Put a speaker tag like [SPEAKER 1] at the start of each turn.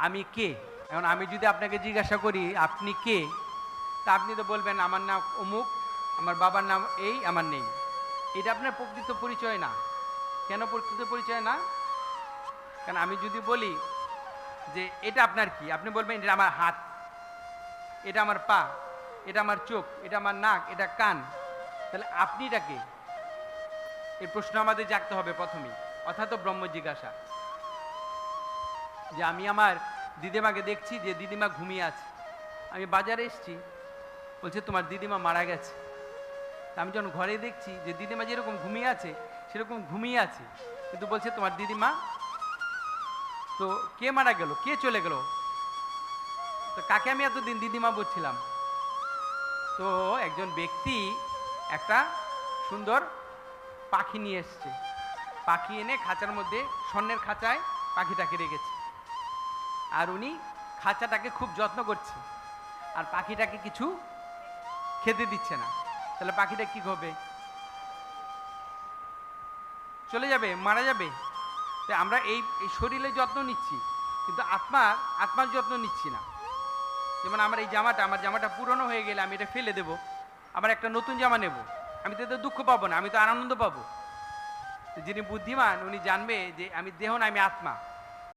[SPEAKER 1] আমি কে? এখন আমি যদি আপনাকে জিজ্ঞাসা করি, আপনি কে? তা আপনি তো বলবেন, আমার নাম অমুক, আমার বাবার নাম এই, আমার নেই। এটা আপনার প্রকৃত পরিচয় না। কেন প্রকৃত পরিচয় না? কারণ আমি যদি বলি যে, এটা আপনার কি? আপনি বলবেন, এটা আমার হাত। এটা আমার পা। এটা আমার চোখ। এটা আমার নাক। এটা কান। তাহলে আপনিটা কে? এই প্রশ্ন আমাদের জাগতে হবে প্রথমেই। অর্থাৎ ব্রহ্ম জিজ্ঞাসা। যে আমি আমার দিদিমাকে দেখছি যে দিদিমা ঘুমিয়ে আছে। আমি বাজারে এসেছি, বলছে তোমার দিদিমা মারা গেছে। আমি যখন ঘরে দেখছি যে দিদিমা যেরকম ঘুমিয়ে আছে, সেরকম ঘুমিয়ে আছে। কিন্তু বলছে তোমার দিদিমা, তো কে মারা গেল? কে চলে গেল? তো কাকে আমি এতদিন দিদিমা বলছিলাম? তো একজন ব্যক্তি একটা সুন্দর পাখি নিয়ে এসছে। পাখি এনে খাঁচার মধ্যে স্বর্ণের খাঁচায় পাখিটাকে রেখেছে। আর উনি খাঁচাটাকে খুব যত্ন করছে। আর পাখিটাকে কিছু খেতে দিচ্ছে না। তাহলে পাখিটা কি হবে চলে যাবে, মারা যাবে। তাই আমরা এই শরীরের যত্ন নিচ্ছি, কিন্তু আত্মার আত্মার যত্ন নিচ্ছি না। যেমন আমার এই জামাটা, আমার জামাটা পুরনো হয়ে গেলে আমি এটা ফেলে দেবো। আবার একটা নতুন জামা নেব। আমি তো দুঃখ পাবো না, আমি তো আনন্দ পাবো। যিনি বুদ্ধিমান, উনি জানবে যে আমি দেহ না, আমি আত্মা।